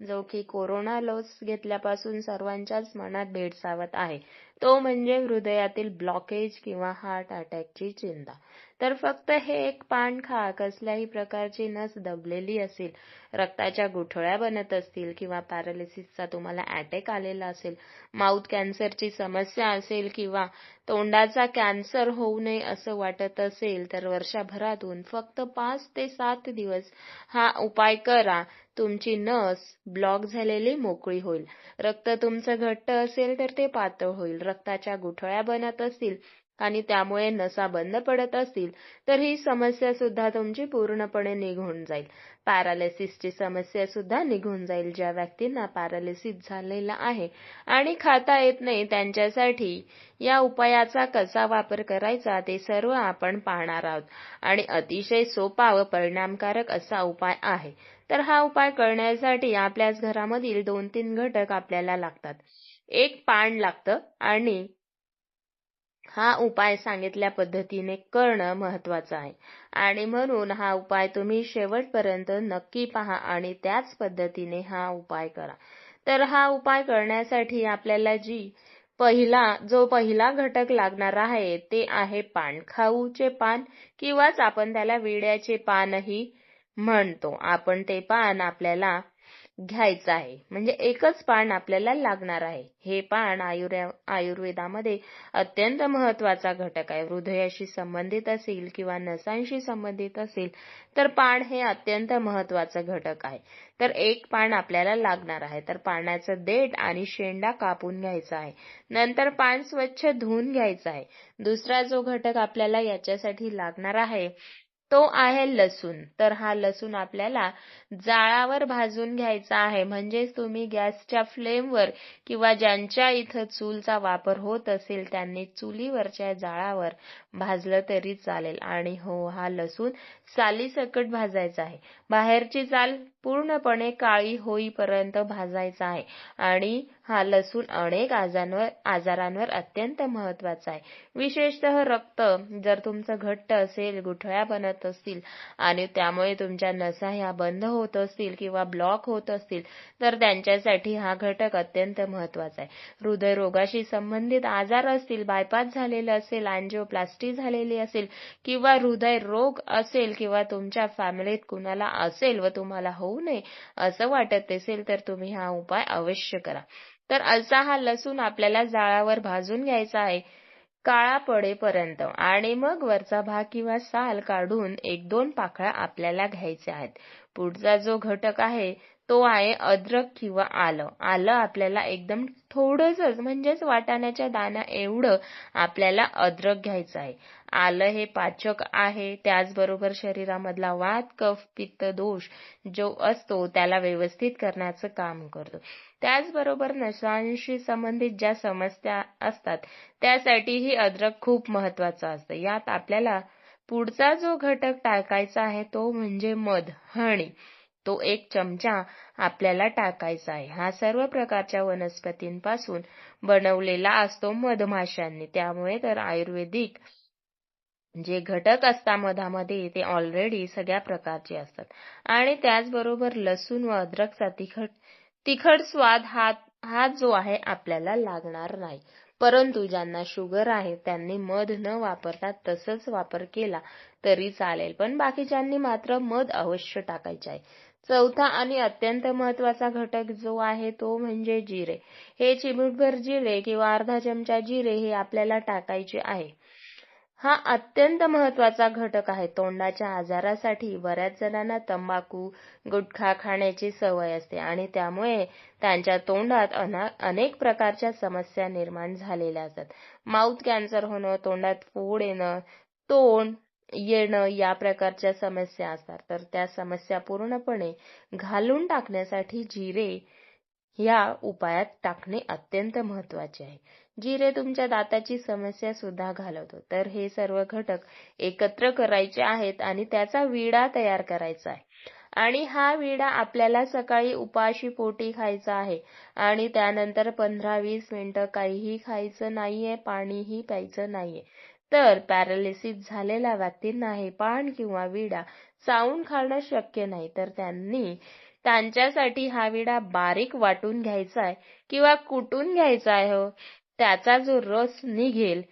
जो की कोरोना लस घेतल्यापासून सर्वांच्याच मनात भेडसावत आहे. तो म्हणजे हृदयातील ब्लॉकेज किंवा हार्ट अटॅकची चिंता. तर फक्त हे एक पान खा कसल्याही प्रकारची नस दबलेली असेल रक्ताच्या गुठळ्या बनत असतील किंवा पॅरालिसिसचा तुम्हाला अटॅक आलेला असेल माउथ कॅन्सरची समस्या असेल किंवा तोंडाचा कॅन्सर होऊ नये असं वाटत असेल तर वर्षभरातून फक्त पाच ते सात दिवस हा उपाय करा. तुमची नस ब्लॉक झालेली मोकळी होईल. रक्त तुमचं घट्ट असेल तर ते पातळ होईल. रक्ताच्या गुठळ्या बनत असतील आणि त्यामुळे नसा बंद पडत असतील तर ही समस्या सुद्धा तुमची पूर्णपणे निघून जाईल. पॅरालिसिसची समस्या सुद्धा निघून जाईल ज्या व्यक्तींना पॅरालिसिस झालेला आहे आणि खाता येत नाही त्यांच्यासाठी या उपायाचा कसा वापर करायचा ते सर्व आपण पाहणार आहोत. आणि अतिशय सोपा व परिणामकारक असा उपाय आहे. तर हा उपाय करण्यासाठी आपल्याच घरामधील दोन तीन घटक आपल्याला लागतात. एक पान लागतं आणि हा उपाय सांगितल्या पद्धतीने करणं महत्वाचं आहे. आणि म्हणून हा उपाय तुम्ही शेवटपर्यंत नक्की पहा आणि त्याच पद्धतीने हा उपाय करा. तर हा उपाय करण्यासाठी आपल्याला जी पहिला जो पहिला घटक लागणार आहे ते आहे पान. खाऊचे पान किंवाच आपण त्याला विड्याचे पानही म्हणतो. आपण ते पान आपल्याला घ्यायचं आहे. म्हणजे एकच पान आपल्याला लागणार आहे. हे पान आयुर्वेदामध्ये अत्यंत महत्त्वाचा घटक आहे. हृदयाशी संबंधित असेल किंवा नसांशी संबंधित असेल तर पान हे अत्यंत महत्त्वाचा घटक आहे. तर एक पान आपल्याला लागणार आहे. तर पानाचं देठ आणि शेंडा कापून घ्यायचा आहे. नंतर पान स्वच्छ धुवून घ्यायचं आहे. दुसरा जो घटक आपल्याला याच्यासाठी लागणार आहे तो आहे लसूण. तर हा लसूण आपल्याला जाळावर भाजून घ्यायचा आहे. म्हणजेच तुम्ही गॅसच्या फ्लेमवर किंवा ज्यांच्या इथं चूलचा वापर होत असेल त्यांनी चुलीवरच्या जाळावर भाजलं तरी चालेल. आणि हो हा लसूण सालीसकट भाजायचा आहे. बाहेरची चाल पूर्णपणे काळी होईपर्यंत भाजायचा आहे. आणि हा लसूण अनेक आजारांवर आजारांवर अत्यंत महत्त्वाचा आहे. विशेषतः रक्त जर तुमचं घट्ट असेल गुठळ्या बनत असतील आणि त्यामुळे तुमच्या नसा ह्या बंद होत असतील किंवा ब्लॉक होत असतील तर त्यांच्यासाठी हा घटक अत्यंत महत्त्वाचा आहे. हृदयरोगाशी संबंधित आजार असतील बायपास झालेले असेल अँजिओप्लास्टी झालेली असेल किंवा हृदय रोग असेल किंवा तुमच्या फॅमिलीत कुणाला असेल व तुम्हाला होऊ नये असं वाटत असेल तर तुम्ही हा उपाय अवश्य करा. तर असा हा लसूण आपल्याला जाळावर भाजून घ्यायचा आहे. काळा पडेपर्यंत आणि मग वरचा भाग किंवा साल काढून एक दोन पाकळ्या आपल्याला घ्यायच्या आहेत. पुढचा जो घटक आहे तो आहे अद्रक किंवा आलं. आलं आपल्याला एकदम थोडंसंच म्हणजेच वाटाण्याच्या दाना एवढं आपल्याला अद्रक घ्यायचं आहे. आलं हे पाचक आहे त्याचबरोबर शरीरामधला वात कफ पित्त दोष जो असतो त्याला व्यवस्थित करण्याचं काम करतो. त्याचबरोबर नशांशी संबंधित ज्या समस्या असतात त्यासाठीही अद्रक खूप महत्वाचं असतं. यात आपल्याला पुढचा जो घटक टाकायचा आहे तो म्हणजे मध हणी. तो एक चमचा आपल्याला टाकायचा आहे. हा सर्व प्रकारच्या वनस्पतींपासून बनवलेला असतो मधमाशांनी. त्यामुळे तर आयुर्वेदिक जे घटक असतात मधामध्ये ते ऑलरेडी सगळ्या प्रकारचे असतात. आणि त्याचबरोबर लसूण व अद्रकचा तिखट तिखट स्वाद हा हा जो आहे आपल्याला लागणार नाही. परंतु ज्यांना शुगर आहे त्यांनी मध न वापरता तसंच वापर केला तरी चालेल. पण बाकीच्यांनी मात्र मध अवश्य टाकायचे आहे. चौथा आणि अत्यंत महत्त्वाचा घटक जो आहे तो म्हणजे जिरे. हे चिमूटभर जिरे किंवा अर्धा चमचा जिरे हे आपल्याला टाकायचे आहे. हा अत्यंत महत्त्वाचा घटक आहे. तोंडाच्या आजारासाठी बऱ्याच जणांना तंबाखू गुटखा खाण्याची सवय असते आणि त्यामुळे त्यांच्या तोंडात अनेक प्रकारच्या समस्या निर्माण झालेल्या असतात. माउथ कॅन्सर होणं तोंडात फोड येणं तोंड येणं या प्रकारच्या समस्या असतात. तर त्या समस्या पूर्णपणे घालून टाकण्यासाठी जिरे या उपायात टाकणे अत्यंत महत्त्वाचे आहे. जिरे तुमच्या दाताची समस्या सुद्धा घालवतो. तर हे सर्व घटक एकत्र करायचे आहेत आणि त्याचा विडा तयार करायचा आहे. आणि हा विडा आपल्याला सकाळी उपाशी पोटी खायचा आहे आणि त्यानंतर पंधरा वीस मिनिटं काहीही खायचं नाहीये पाणीही प्यायचं नाहीये. तर पॅरालिसिस झालेल्या व्यक्तींना हे पान किंवा विडा चावून खाणं शक्य नाही. तर त्यांनी त्यांच्यासाठी हा विडा बारीक वाटून घ्यायचा आहे किंवा कुटून घ्यायचा आहे हो. त्याचा जो रस निघेल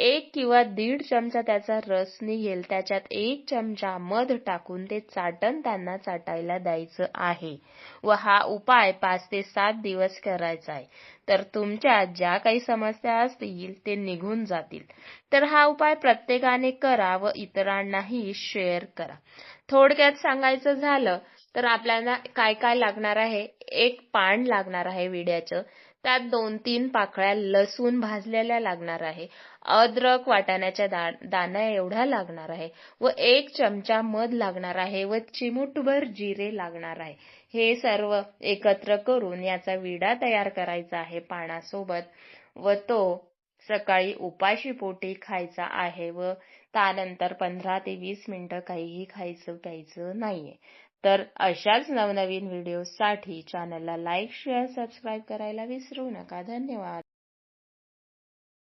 एक किंवा दीड चमचा त्याचा रस निघेल. त्याच्यात एक चमचा मध टाकून ते चाटण त्यांना चाटायला द्यायचं आहे व हा उपाय पाच ते सात दिवस करायचा आहे. तर तुमच्या ज्या काही समस्या असतील ते निघून जातील. तर हा उपाय प्रत्येकाने करा व इतरांनाही शेअर करा. थोडक्यात सांगायचं झालं तर आपल्याला काय काय लागणार आहे? एक पान लागणार आहे विड्याचं. त्यात दोन तीन पाकळ्या लसूण भाजलेल्या लागणार आहे. अद्रक वाटाण्याच्या दाण्या एवढ्या लागणार आहे व एक चमचा मध लागणार आहे व चिमूटभर जिरे लागणार आहे. हे सर्व एकत्र करून याचा विडा तयार करायचा आहे पानासोबत व तो सकाळी उपाशी पोटी खायचा आहे व त्यानंतर पंधरा ते वीस मिनिटं काहीही खायचं प्यायचं नाहीये. तर अशाच नवनवीन व्हिडिओसाठी चॅनलला लाईक शेअर सबस्क्राईब करायला विसरू नका. धन्यवाद.